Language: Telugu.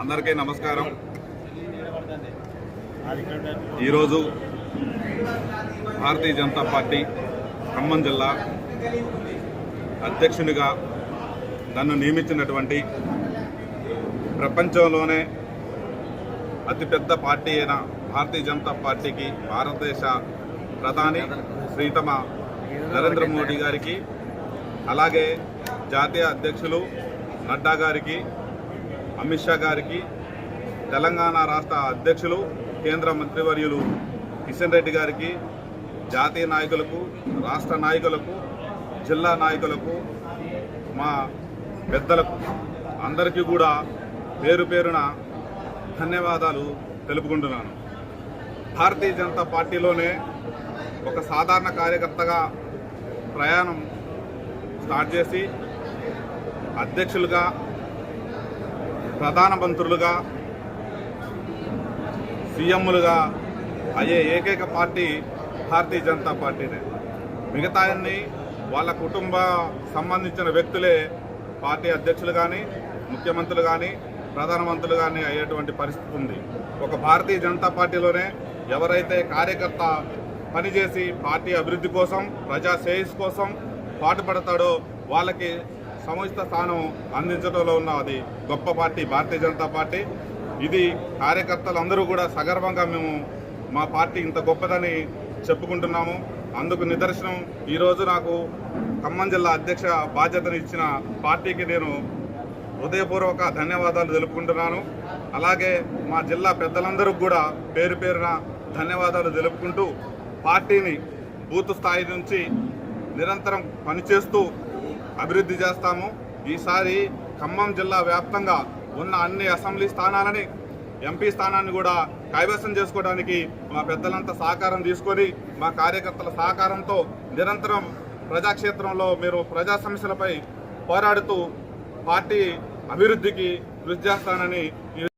అందరికీ నమస్కారం. ఈరోజు భారతీయ జనతా పార్టీ ఖమ్మం జిల్లా అధ్యక్షునిగా నన్ను నియమించినటువంటి ప్రపంచంలోనే అతిపెద్ద పార్టీ అయిన భారతీయ జనతా పార్టీకి భారతదేశ ప్రధాని శ్రీతమ నరేంద్ర మోడీ గారికి అలాగే జాతీయ అధ్యక్షులు నడ్డా గారికి అమిత్ షా గారికి తెలంగాణ రాష్ట్ర అధ్యక్షులు కేంద్ర మంత్రివర్యులు కిషన్ రెడ్డి గారికి జాతీయ నాయకులకు రాష్ట్ర నాయకులకు జిల్లా నాయకులకు మా పెద్దలకు అందరికీ కూడా పేరు పేరున ధన్యవాదాలు తెలుపుకుంటున్నాను. భారతీయ జనతా పార్టీలోనే ఒక సాధారణ కార్యకర్తగా ప్రయాణం స్టార్ట్ చేసి అధ్యక్షులుగా ప్రధాన మంత్రులుగా సీఎంలుగా అయ్యే ఏకైక పార్టీ భారతీయ జనతా పార్టీనే. మిగతా అన్ని వాళ్ళ కుటుంబ సంబంధించిన వ్యక్తులే పార్టీ అధ్యక్షులు కానీ ముఖ్యమంత్రులు కానీ ప్రధానమంత్రులు కానీ అయ్యేటువంటి పరిస్థితి ఉంది. ఒక భారతీయ జనతా పార్టీలోనే ఎవరైతే కార్యకర్త పనిచేసి పార్టీ అభివృద్ధి కోసం ప్రజా శ్రేయస్ కోసం పాటుపడతాడో వాళ్ళకి సముచిత స్థానం అందించడంలో ఉన్న అది గొప్ప పార్టీ భారతీయ జనతా పార్టీ. ఇది కార్యకర్తలందరూ కూడా సగర్వంగా మేము మా పార్టీ ఇంత గొప్పదని చెప్పుకుంటున్నాము. అందుకు నిదర్శనం ఈరోజు నాకు ఖమ్మం జిల్లా అధ్యక్ష బాధ్యతను ఇచ్చిన పార్టీకి నేను హృదయపూర్వక ధన్యవాదాలు తెలుపుకుంటున్నాను. అలాగే మా జిల్లా పెద్దలందరూ కూడా పేరు పేరున ధన్యవాదాలు తెలుపుకుంటూ పార్టీని బూత్ స్థాయి నుంచి నిరంతరం పనిచేస్తూ అభివృద్ధి చేస్తాము. ఈసారి ఖమ్మం జిల్లా వ్యాప్తంగా ఉన్న అన్ని అసెంబ్లీ స్థానాలని ఎంపీ స్థానాన్ని కూడా కైవసం చేసుకోవడానికి మా పెద్దలంతా సహకారం తీసుకొని మా కార్యకర్తల సహకారంతో నిరంతరం ప్రజాక్షేత్రంలో మీరు ప్రజా సమస్యలపై పోరాడుతూ పార్టీ అభివృద్ధికి కృషి చేస్తానని